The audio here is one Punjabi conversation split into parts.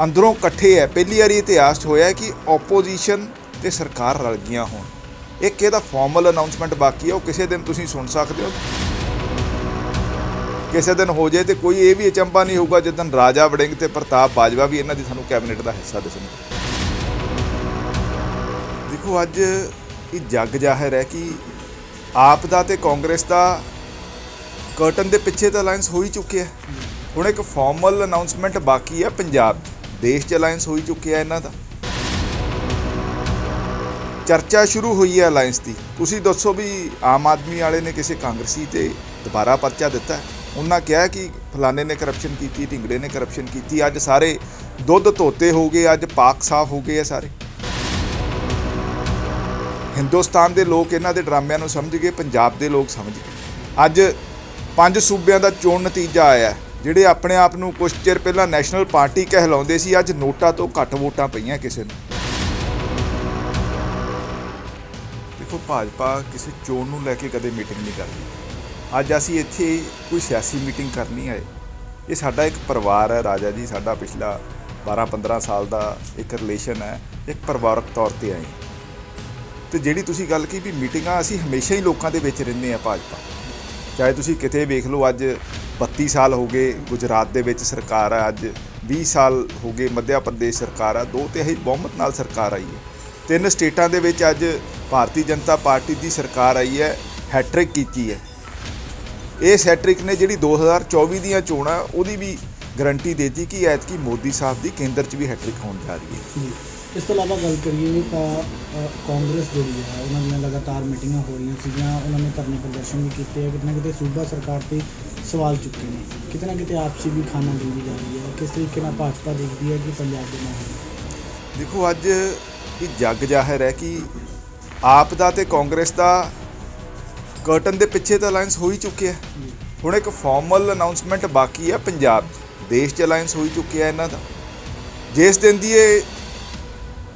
ਅੰਦਰੋਂ ਇਕੱਠੇ ਹੈ। ਪਹਿਲੀ ਵਾਰੀ ਇਤਿਹਾਸ 'ਚ ਹੋਇਆ ਕਿ ਆਪੋਜੀਸ਼ਨ ਤੇ ਸਰਕਾਰ ਰਲ ਗਈਆਂ ਹੋਣ। ਇੱਕ ਇਹਦਾ ਫਾਰਮਲ ਅਨਾਉਂਸਮੈਂਟ ਬਾਕੀ ਹੈ, ਉਹ ਕਿਸੇ ਦਿਨ ਤੁਸੀਂ ਸੁਣ ਸਕਦੇ ਹੋ। ਕਿਸੇ ਦਿਨ ਹੋ ਜੇ ਤੇ ਕੋਈ ਇਹ ਵੀ ਅਚੰਭਾ ਨਹੀਂ ਹੋਊਗਾ, ਜਦੋਂ ਰਾਜਾ ਵੜਿੰਗ ਤੇ ਪ੍ਰਤਾਪ ਬਾਜਵਾ ਵੀ ਇਹਨਾਂ ਦੀ ਸਾਨੂੰ ਕੈਬਨਿਟ ਦਾ ਹਿੱਸਾ ਦਿਸਣਗੇ ਦੇਖੋ, ਅੱਜ ਇਹ ਜੱਗ ਜ਼ਾਹਿਰ ਹੈ ਕਿ ਆਪ ਦਾ ਤੇ ਕਾਂਗਰਸ ਦਾ ਕਰਟਨ ਦੇ ਪਿੱਛੇ ਤਾਂ ਅਲਾਈਅੰਸ ਹੋ ਹੀ ਚੁੱਕਿਆ ਹੁਣ ਇੱਕ ਫਾਰਮਲ ਅਨਾਉਂਸਮੈਂਟ ਬਾਕੀ ਹੈ ਪੰਜਾਬ ਦੇਸ਼ 'ਚ ਅਲਾਈਅੰਸ ਹੋ ਹੀ ਚੁੱਕਿਆ ਇਹਨਾਂ ਦਾ। ਚਰਚਾ ਸ਼ੁਰੂ ਹੋਈ ਹੈ ਅਲਾਈਅੰਸ ਦੀ। ਤੁਸੀਂ ਦੱਸੋ ਵੀ ਆਮ ਆਦਮੀ ਵਾਲੇ ਨੇ ਕਿਸੇ ਕਾਂਗਰਸੀ ਤੇ ਦੁਬਾਰਾ ਪਰਚਾ ਦਿੱਤਾ? ਉਹਨਾਂ ਕਿਹਾ ਕਿ ਫਲਾਣੇ ਨੇ ਕਰਪਸ਼ਨ ਕੀਤੀ, ਢਿੰਗੜੇ ਨੇ ਕਰਪਸ਼ਨ ਕੀਤੀ। ਅੱਜ ਸਾਰੇ ਦੁੱਧ ਧੋਤੇ ਹੋ ਗਏ, ਅੱਜ ਪਾਕ ਸਾਫ਼ ਹੋ ਗਏ ਆ ਸਾਰੇ। ਹਿੰਦੁਸਤਾਨ ਦੇ ਲੋਕ ਇਹਨਾਂ ਦੇ ਡਰਾਮਿਆਂ ਨੂੰ ਸਮਝ ਗਏ, ਪੰਜਾਬ ਦੇ ਲੋਕ ਸਮਝ ਗਏ। ਅੱਜ ਪੰਜ ਸੂਬਿਆਂ ਦਾ ਚੋਣ ਨਤੀਜਾ ਆਇਆ। ਜਿਹੜੇ ਆਪਣੇ ਆਪ ਨੂੰ ਕੁਝ ਚਿਰ ਪਹਿਲਾਂ ਨੈਸ਼ਨਲ ਪਾਰਟੀ ਕਹਿਲਾਉਂਦੇ ਸੀ, ਅੱਜ ਨੋਟਾ ਤੋਂ ਘੱਟ ਵੋਟਾਂ ਪਈਆਂ ਕਿਸੇ ਨੂੰ। ਦੇਖੋ, ਭਾਜਪਾ ਕਿਸੇ ਚੋਣ ਨੂੰ ਲੈ ਕੇ ਕਦੇ ਮੀਟਿੰਗ ਨਹੀਂ ਕਰਦੀ। ਅੱਜ ਅਸੀਂ ਇੱਥੇ ਕੋਈ ਸਿਆਸੀ ਮੀਟਿੰਗ ਕਰਨੀ ਆਏ ਇਹ ਸਾਡਾ ਇੱਕ ਪਰਿਵਾਰ ਹੈ ਰਾਜਾ ਜੀ, ਸਾਡਾ ਪਿਛਲਾ 12-15 ਸਾਲ ਦਾ ਇੱਕ ਰਿਲੇਸ਼ਨ ਹੈ, ਇੱਕ ਪਰਿਵਾਰਕ ਤੌਰ ਤੇ ਆਏ। ਤੇ ਜਿਹੜੀ ਤੁਸੀਂ ਗੱਲ ਕੀ ਵੀ ਮੀਟਿੰਗਾਂ ਅਸੀਂ ਹਮੇਸ਼ਾ ਹੀ ਲੋਕਾਂ ਦੇ ਵਿੱਚ ਰਹਿੰਦੇ ਆ ਭਾਜਪਾ। ਚਾਹੇ ਤੁਸੀਂ ਕਿਤੇ ਵੇਖ ਲਓ, ਅੱਜ 32 ਸਾਲ ਹੋ ਗਏ ਗੁਜਰਾਤ ਦੇ ਵਿੱਚ ਸਰਕਾਰ ਆ, ਅੱਜ 20 ਸਾਲ ਹੋ ਗਏ ਮੱਧਿਆ ਪ੍ਰਦੇਸ਼ ਸਰਕਾਰ ਆ, ਦੋ ਤਿਹਾਈ ਬਹੁਮਤ ਨਾਲ ਸਰਕਾਰ ਆਈ ਹੈ। ਤਿੰਨ ਸਟੇਟਾਂ ਦੇ ਵਿੱਚ ਅੱਜ ਭਾਰਤੀ ਜਨਤਾ ਪਾਰਟੀ ਦੀ ਸਰਕਾਰ ਆਈ ਹੈ, ਹੈਟ੍ਰਿਕ ਕੀਤੀ ਹੈ। ਇਸ ਹੈਟ੍ਰਿਕ ਨੇ ਜਿਹੜੀ 2024 ਦੀਆਂ ਚੋਣਾਂ, ਉਹਦੀ ਵੀ ਗਰੰਟੀ ਦੇਤੀ ਕਿ ਐਤਕੀ ਮੋਦੀ ਸਾਹਿਬ ਦੀ ਕੇਂਦਰ 'ਚ ਵੀ ਹੈਟ੍ਰਿਕ ਹੋਣ ਜਾ ਰਹੀ ਹੈ। ਇਸ ਤੋਂ ਇਲਾਵਾ ਗੱਲ ਕਰੀਏ ਤਾਂ ਕਾਂਗਰਸ ਜਿਹੜੀ ਹੈ ਉਹਨਾਂ ਦੀਆਂ ਲਗਾਤਾਰ ਮੀਟਿੰਗਾਂ ਹੋ ਰਹੀਆਂ ਸੀਗੀਆਂ, ਉਹਨਾਂ ਨੇ ਧਰਨੇ ਪ੍ਰਦਰਸ਼ਨ ਵੀ ਕੀਤੇ ਆ, ਕਿਤੇ ਨਾ ਕਿਤੇ ਸੂਬਾ ਸਰਕਾਰ ਤੇ ਸਵਾਲ ਚੁੱਕੇ ਨੇ। ਕਿਤੇ ਨਾ ਕਿਤੇ ਆਪਸੀ ਵੀ ਖਾਨਾ ਜੁੜੀ ਜਾ ਰਹੀ ਹੈ ਕਿਸ ਤਰੀਕੇ ਨਾਲ ਭਾਜਪਾ ਦੇਖਦੀ ਹੈ ਕਿ ਪੰਜਾਬ ਦੇ ਮਾਹੌਲ? ਦੇਖੋ, ਅੱਜ ਇਹ ਜੱਗ ਜ਼ਾਹਿਰ ਹੈ ਕਿ ਆਪ ਦਾ ਤੇ ਕਾਂਗਰਸ ਦਾ ਕਰਟਨ ਦੇ ਪਿੱਛੇ ਤਾਂ ਅਲਾਈਅੰਸ ਹੋ ਹੀ ਚੁੱਕਿਆ ਹੁਣ ਇੱਕ ਫਾਰਮਲ ਅਨਾਉਂਸਮੈਂਟ ਬਾਕੀ ਹੈ ਪੰਜਾਬ ਦੇਸ਼ 'ਚ ਅਲਾਈਅੰਸ ਹੋ ਹੀ ਚੁੱਕਿਆ ਇਹਨਾਂ ਦਾ। ਜਿਸ ਦਿਨ ਦੀ ਇਹ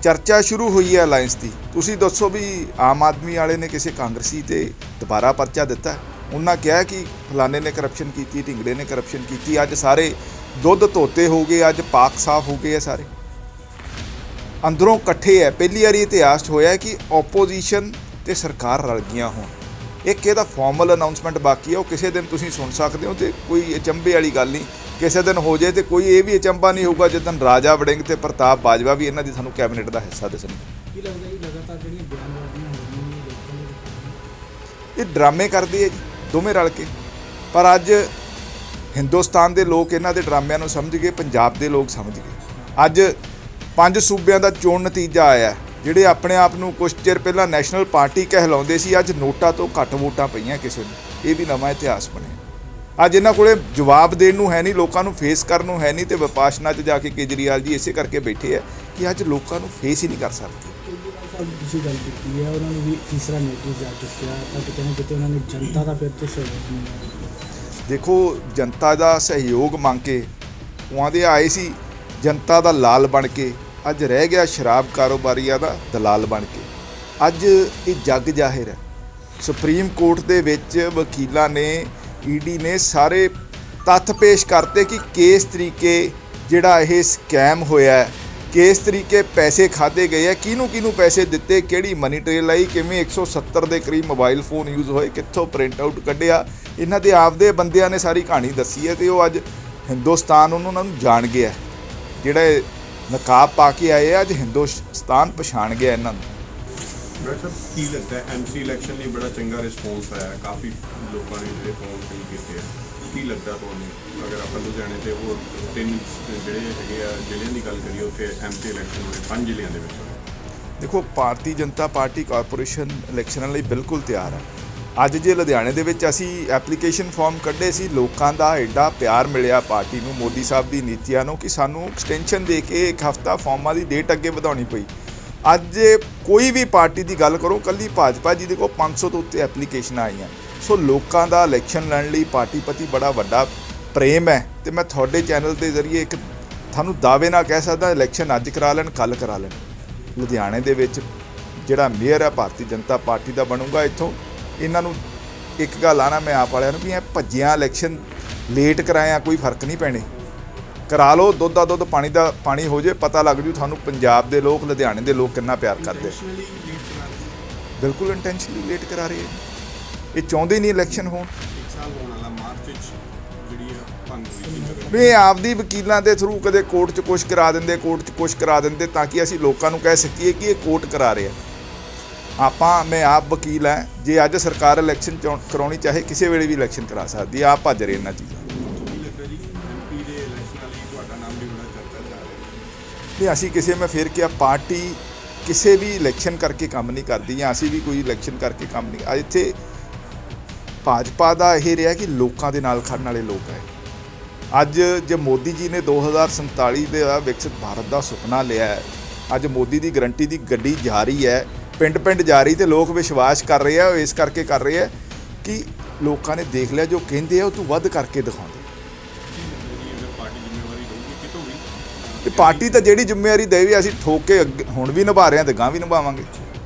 ਚਰਚਾ ਸ਼ੁਰੂ ਹੋਈ ਹੈ ਅਲਾਈਅੰਸ ਦੀ। ਤੁਸੀਂ ਦੱਸੋ ਵੀ ਆਮ ਆਦਮੀ ਵਾਲੇ ਨੇ ਕਿਸੇ ਕਾਂਗਰਸੀ ਤੇ ਦੁਬਾਰਾ ਪਰਚਾ ਦਿੱਤਾ ਉਹਨਾਂ ਕਿਹਾ ਕਿ ਫਲਾਣੇ ਨੇ ਕਰਪਸ਼ਨ ਕੀਤੀ, ਢਿੰਗੜੇ ਨੇ ਕਰਪਸ਼ਨ ਕੀਤੀ। ਅੱਜ ਸਾਰੇ ਦੁੱਧ ਧੋਤੇ ਹੋ ਗਏ, ਅੱਜ ਪਾਕ ਸਾਫ਼ ਹੋ ਗਏ ਆ ਸਾਰੇ। ਅੰਦਰੋਂ ਇਕੱਠੇ ਹੈ। ਪਹਿਲੀ ਵਾਰੀ ਇਤਿਹਾਸ 'ਚ ਹੋਇਆ ਕਿ ਆਪੋਜੀਸ਼ਨ ਤੇ ਸਰਕਾਰ ਰਲ ਗਈਆਂ ਹੋਣ। ਇੱਕ ਇਹਦਾ ਫਾਰਮਲ ਅਨਾਉਂਸਮੈਂਟ ਬਾਕੀ ਹੈ ਉਹ ਕਿਸੇ ਦਿਨ ਤੁਸੀਂ ਸੁਣ ਸਕਦੇ ਹੋ ਤੇ ਕੋਈ ਅਚੰਭੇ ਵਾਲੀ ਗੱਲ ਨਹੀਂ। ਕਿਸੇ ਦਿਨ ਹੋ ਜੇ ਤੇ ਕੋਈ ਇਹ ਵੀ ਅਚੰਭਾ ਨਹੀਂ ਹੋਊਗਾ ਜਦੋਂ ਰਾਜਾ ਵੜਿੰਗ ਤੇ ਪ੍ਰਤਾਪ ਬਾਜਵਾ ਵੀ ਇਹਨਾਂ ਦੀ ਸਾਨੂੰ ਕੈਬਨਿਟ ਦਾ ਹਿੱਸਾ ਦਿਸਣਗੇ ਕੀ ਲੱਗਦਾ ਹੈ ਲਗਾਤਾਰ ਜਿਹੜੀਆਂ ਬਿਆਨਬਾਜ਼ੀਆਂ ਹੋ ਰਹੀਆਂ ਨੇ ਲੋਕਾਂ ਦੇ ਵਿੱਚ ਇਹ ਡਰਾਮੇ ਕਰਦੇ ਆ ਜੀ ਦੋਵੇਂ ਰਲ ਕੇ। ਪਰ ਅੱਜ ਹਿੰਦੁਸਤਾਨ ਦੇ ਲੋਕ ਇਹਨਾਂ ਦੇ ਡਰਾਮਿਆਂ ਨੂੰ ਸਮਝ ਗਏ ਪੰਜਾਬ ਦੇ ਲੋਕ ਸਮਝ ਗਏ। ਅੱਜ ਪੰਜ ਸੂਬਿਆਂ ਦਾ ਚੋਣ ਨਤੀਜਾ ਆਇਆ। ਹੈ। ਜਿਹੜੇ ਆਪਣੇ ਆਪ ਨੂੰ ਕੁਝ ਚਿਰ ਪਹਿਲਾਂ ਨੈਸ਼ਨਲ ਪਾਰਟੀ ਕਹਿਲਾਉਂਦੇ ਸੀ ਅੱਜ ਨੋਟਾ ਤੋਂ ਘੱਟ ਵੋਟਾਂ ਪਈਆਂ ਕਿਸੇ ਨੂੰ। ਇਹ ਵੀ ਨਵਾਂ ਇਤਿਹਾਸ ਬਣਿਆ। ਅੱਜ ਇਹਨਾਂ ਕੋਲੇ ਜਵਾਬ ਦੇਣ ਨੂੰ ਹੈ ਨਹੀਂ ਲੋਕਾਂ ਨੂੰ ਫੇਸ ਕਰਨ ਨੂੰ ਹੈ ਨਹੀਂ ਤੇ ਵਿਪਾਸ਼ਨਾ 'ਚ ਜਾ ਕੇ ਕੇਜਰੀਵਾਲ ਜੀ ਇਸੇ ਕਰਕੇ ਬੈਠੇ ਆ ਕਿ ਅੱਜ ਲੋਕਾਂ ਨੂੰ ਫੇਸ ਹੀ ਨਹੀਂ ਕਰ ਸਕਦੇ। ਤੁਸੀਂ ਗੱਲ ਕੀਤੀ ਹੈ ਉਹਨਾਂ ਨੂੰ ਵੀ ਤੀਸਰਾ ਨੋਟਿਸ ਜਾ ਚੁੱਕਿਆ ਤਾਂ ਕਿਤੇ ਨਾ ਕਿਤੇ ਉਹਨਾਂ ਨੇ ਜਨਤਾ ਦਾ ਫਿਰ ਤੋਂ ਸਹਿਯੋਗ ਮੰਗਿਆ। ਦੇਖੋ ਜਨਤਾ ਦਾ ਸਹਿਯੋਗ ਮੰਗ ਕੇ ਉਹਾਂ ਦੇ ਆਏ ਸੀ ਜਨਤਾ ਦਾ ਲਾਲ ਬਣ ਕੇ ਅੱਜ ਰਹਿ ਗਿਆ ਸ਼ਰਾਬ ਕਾਰੋਬਾਰੀਆਂ ਦਾ ਦਲਾਲ ਬਣ ਕੇ। ਅੱਜ ਇਹ ਜੱਗ ਜ਼ਾਹਿਰ ਹੈ। ਸੁਪਰੀਮ ਕੋਰਟ ਦੇ ਵਿੱਚ ਵਕੀਲਾਂ ਨੇ ਈਡੀ ਨੇ ਸਾਰੇ ਤੱਥ ਪੇਸ਼ ਕਰਤੇ ਕਿ ਕਿਸ ਤਰੀਕੇ ਜਿਹੜਾ ਇਹ ਸਕੈਮ ਹੋਇਆ ਕਿਸ ਤਰੀਕੇ ਪੈਸੇ ਖਾਦੇ ਗਏ ਆ ਕਿਹਨੂੰ ਕਿਹਨੂੰ ਪੈਸੇ ਦਿੱਤੇ, ਕਿਹੜੀ ਮਨੀ ਟ੍ਰੇਲ ਆਈ, ਕਿਵੇਂ 170 ਦੇ ਕਰੀਬ ਮੋਬਾਈਲ ਫੋਨ ਯੂਜ਼ ਹੋਏ, ਕਿੱਥੋਂ ਪ੍ਰਿੰਟ ਆਊਟ ਕੱਢਿਆ। ਇਹਨਾਂ ਦੇ ਆਪਦੇ ਬੰਦਿਆਂ ਨੇ ਸਾਰੀ ਕਹਾਣੀ ਦੱਸੀ ਹੈ ਤੇ ਉਹ ਅੱਜ ਹਿੰਦੁਸਤਾਨ ਉਹਨੂੰ ਉਹਨਾਂ ਨੂੰ ਜਾਣ ਗਿਆ ਜਿਹੜਾ ਨਕਾਬ ਪਾ ਕੇ ਆਏ ਆ ਅੱਜ ਹਿੰਦੁਸਤਾਨ ਪਛਾਣ ਗਿਆ ਇਹਨਾਂ ਨੂੰ। ਡਾਕਟਰ ਕੀ ਲੱਗਦਾ ਹੈ? ਐਮਸੀ ਇਲੈਕਸ਼ਨ ਲਈ ਬੜਾ ਚੰਗਾ ਰਿਸਪੌਂਸ ਆਇਆ। ਕਾਫੀ ਲੋਕਾਂ ਨੇ ਜਿਹੜੇ ਫੋਨ ਫਿਲ ਕੀਤੇ ਆ। ਕੀ ਲੱਗਦਾ ਤੁਹਾਨੂੰ? ਅਗਰ ਆਪਾਂ ਲੁਧਿਆਣੇ ਤੇ ਹੋਰ ਤਿੰਨ ਜਿਹੜੇ ਹੈਗੇ ਆ ਜ਼ਿਲ੍ਹਿਆਂ ਦੀ ਗੱਲ ਕਰੀਏ ਉੱਥੇ ਐਮਸੀ ਇਲੈਕਸ਼ਨ ਹੋਏ ਪੰਜ ਜ਼ਿਲ੍ਹਿਆਂ ਦੇ ਵਿੱਚ ਦੇਖੋ ਭਾਰਤੀ ਜਨਤਾ ਪਾਰਟੀ ਕਾਰਪੋਰੇਸ਼ਨ ਇਲੈਕਸ਼ਨਾਂ ਲਈ ਬਿਲਕੁਲ ਤਿਆਰ ਹੈ। ਅੱਜ ਜੇ ਲੁਧਿਆਣੇ ਦੇ ਵਿੱਚ ਅਸੀਂ ਐਪਲੀਕੇਸ਼ਨ ਫਾਰਮ ਕੱਢੇ ਸੀ, ਲੋਕਾਂ ਦਾ ਐਡਾ ਪਿਆਰ ਮਿਲਿਆ ਪਾਰਟੀ ਨੂੰ, ਮੋਦੀ ਸਾਹਿਬ ਦੀ ਨੀਤੀਆਂ ਨੂੰ, ਕਿ ਸਾਨੂੰ ਐਕਸਟੈਂਸ਼ਨ ਦੇ ਕੇ ਇੱਕ ਹਫਤਾ ਫਾਰਮਾਂ ਦੀ ਡੇਟ ਅੱਗੇ ਵਧਾਉਣੀ ਪਈ। ਅੱਜ ਕੋਈ ਵੀ ਪਾਰਟੀ ਦੀ ਗੱਲ ਕਰੋ, ਕੱਲੀ ਭਾਜਪਾ ਜੀ ਦੇ ਕੋਲ 500 ਤੋਂ ਉੱਤੇ ਐਪਲੀਕੇਸ਼ਨਾਂ ਆਈਆਂ। ਸੋ ਲੋਕਾਂ ਦਾ ਇਲੈਕਸ਼ਨ ਲੜਨ ਲਈ ਪਾਰਟੀ ਪ੍ਰਤੀ ਬੜਾ ਵੱਡਾ ਪ੍ਰੇਮ ਹੈ ਤੇ ਮੈਂ ਤੁਹਾਡੇ ਚੈਨਲ ਦੇ ਜ਼ਰੀਏ ਇੱਕ ਤੁਹਾਨੂੰ ਦਾਅਵੇ ਨਾਲ ਕਹਿ ਸਕਦਾ ਇਲੈਕਸ਼ਨ ਅੱਜ ਕਰਾ ਲੈਣ ਕੱਲ ਕਰਾ ਲੈਣ। ਲੁਧਿਆਣੇ ਦੇ ਵਿੱਚ ਜਿਹੜਾ ਮੇਅਰ ਹੈ, ਭਾਰਤੀ ਜਨਤਾ ਪਾਰਟੀ ਦਾ ਬਣੂਗਾ ਇੱਥੋਂ। ਇਹਨਾਂ ਨੂੰ ਇੱਕ ਗੱਲ ਆਣਾ ਮੈਂ ਆਪ ਵਾਲਿਆਂ ਨੂੰ ਵੀ ਇਹ ਭੱਜਿਆ ਇਲੈਕਸ਼ਨ ਲੇਟ ਕਰਾਇਆ ਕੋਈ ਫ਼ਰਕ ਨਹੀਂ ਪੈਣੇ। ਕਰਾ ਲਓ ਦੁੱਧ ਦਾ ਦੁੱਧ ਪਾਣੀ ਦਾ ਪਾਣੀ ਹੋ ਜੇ ਪਤਾ ਲੱਗ ਜੂ ਤੁਹਾਨੂੰ ਪੰਜਾਬ ਦੇ ਲੋਕ ਲੁਧਿਆਣੇ ਦੇ ਲੋਕ ਕਿੰਨਾ ਪਿਆਰ ਕਰਦੇ। ਬਿਲਕੁਲ ਇੰਟੈਂਸ਼ਨਲੀ ਲੇਟ ਕਰਾ ਰਹੇ ਇਹ ਚਾਹੁੰਦੇ ਨਹੀਂ ਇਲੈਕਸ਼ਨ ਹੋਣ। ਇੱਕ ਸਾਲ ਹੋਣ ਵਾਲਾ ਮਾਰਚ ਵਿੱਚ ਜਿਹੜੀ ਆ ਭੰਗ ਹੋਈ ਸੀ ਜਗ੍ਹਾ ਵੀ ਆਪਦੀ ਵਕੀਲਾਂ ਦੇ ਥਰੂ ਕਦੇ ਕੋਰਟ 'ਚ ਕੁਛ ਕਰਾ ਦਿੰਦੇ ਕੋਰਟ 'ਚ ਕੁਛ ਕਰਾ ਦਿੰਦੇ ਤਾਂ ਕਿ ਅਸੀਂ ਲੋਕਾਂ ਨੂੰ ਕਹਿ ਸਕੀਏ ਕਿ ਇਹ ਕੋਰਟ ਕਰਾ ਰਿਹਾ ਆਪਾਂ, ਮੈਂ ਆਪ ਵਕੀਲ ਹਾਂ। ਜੇ ਅੱਜ ਸਰਕਾਰ ਇਲੈਕਸ਼ਨ ਚਾਹੁੰ- ਕਰਾਉਣੀ ਚਾਹੇ, ਕਿਸੇ ਵੇਲੇ ਵੀ ਇਲੈਕਸ਼ਨ ਕਰਾ ਸਕਦੀ ਹੈ ਆਪ ਭੱਜ ਰਹੇ ਇਹਨਾਂ ਚੀਜ਼ਾਂ ਕੀ ਅਸੀਂ ਕਿਸੇ, ਮੈਂ ਫਿਰ ਕਿਹਾ, ਪਾਰਟੀ ਕਿਸੇ ਵੀ ਇਲੈਕਸ਼ਨ ਕਰਕੇ ਕੰਮ ਨਹੀਂ ਕਰਦੀ ਜਾਂ ਅਸੀਂ ਵੀ ਕੋਈ ਇਲੈਕਸ਼ਨ ਕਰਕੇ ਕੰਮ ਨਹੀਂ ਅੱਜ ਇੱਥੇ ਭਾਜਪਾ ਦਾ ਇਹ ਰਿਹਾ ਕਿ ਲੋਕਾਂ ਦੇ ਨਾਲ ਖੜਨ ਵਾਲੇ ਲੋਕ ਹੈ। ਅੱਜ ਜੇ ਮੋਦੀ ਜੀ ਨੇ 2047 ਦੇ ਵਿਕਸਿਤ ਭਾਰਤ ਦਾ ਸੁਪਨਾ ਲਿਆ ਹੈ, ਅੱਜ ਮੋਦੀ ਦੀ ਗਰੰਟੀ ਦੀ ਗੱਡੀ ਜਾ ਰਹੀ ਹੈ ਪਿੰਡ ਪਿੰਡ ਜਾ ਰਹੀ ਤੇ ਲੋਕ ਵਿਸ਼ਵਾਸ ਕਰ ਰਹੇ ਆ ਉਹ ਇਸ ਕਰਕੇ ਕਰ ਰਹੇ ਆ ਕਿ ਲੋਕਾਂ ਨੇ ਦੇਖ ਲਿਆ ਜੋ ਕਹਿੰਦੇ ਆ, ਉਹ ਤੋਂ ਵੱਧ ਕਰਕੇ ਦਿਖਾਉਂਦੇ ਜੀ ਪਾਰਟੀ ਤੇ ਪਾਰਟੀ ਤਾਂ ਜਿਹੜੀ ਜ਼ਿੰਮੇਵਾਰੀ ਦੇਵੇ, ਅਸੀਂ ਠੋਕ ਕੇ ਅੱਗੇ- ਹੁਣ ਵੀ ਨਿਭਾ ਰਹੇ ਹਾਂ ਤੇ ਗਾਂ ਵੀ ਨਿਭਾਵਾਂਗੇ।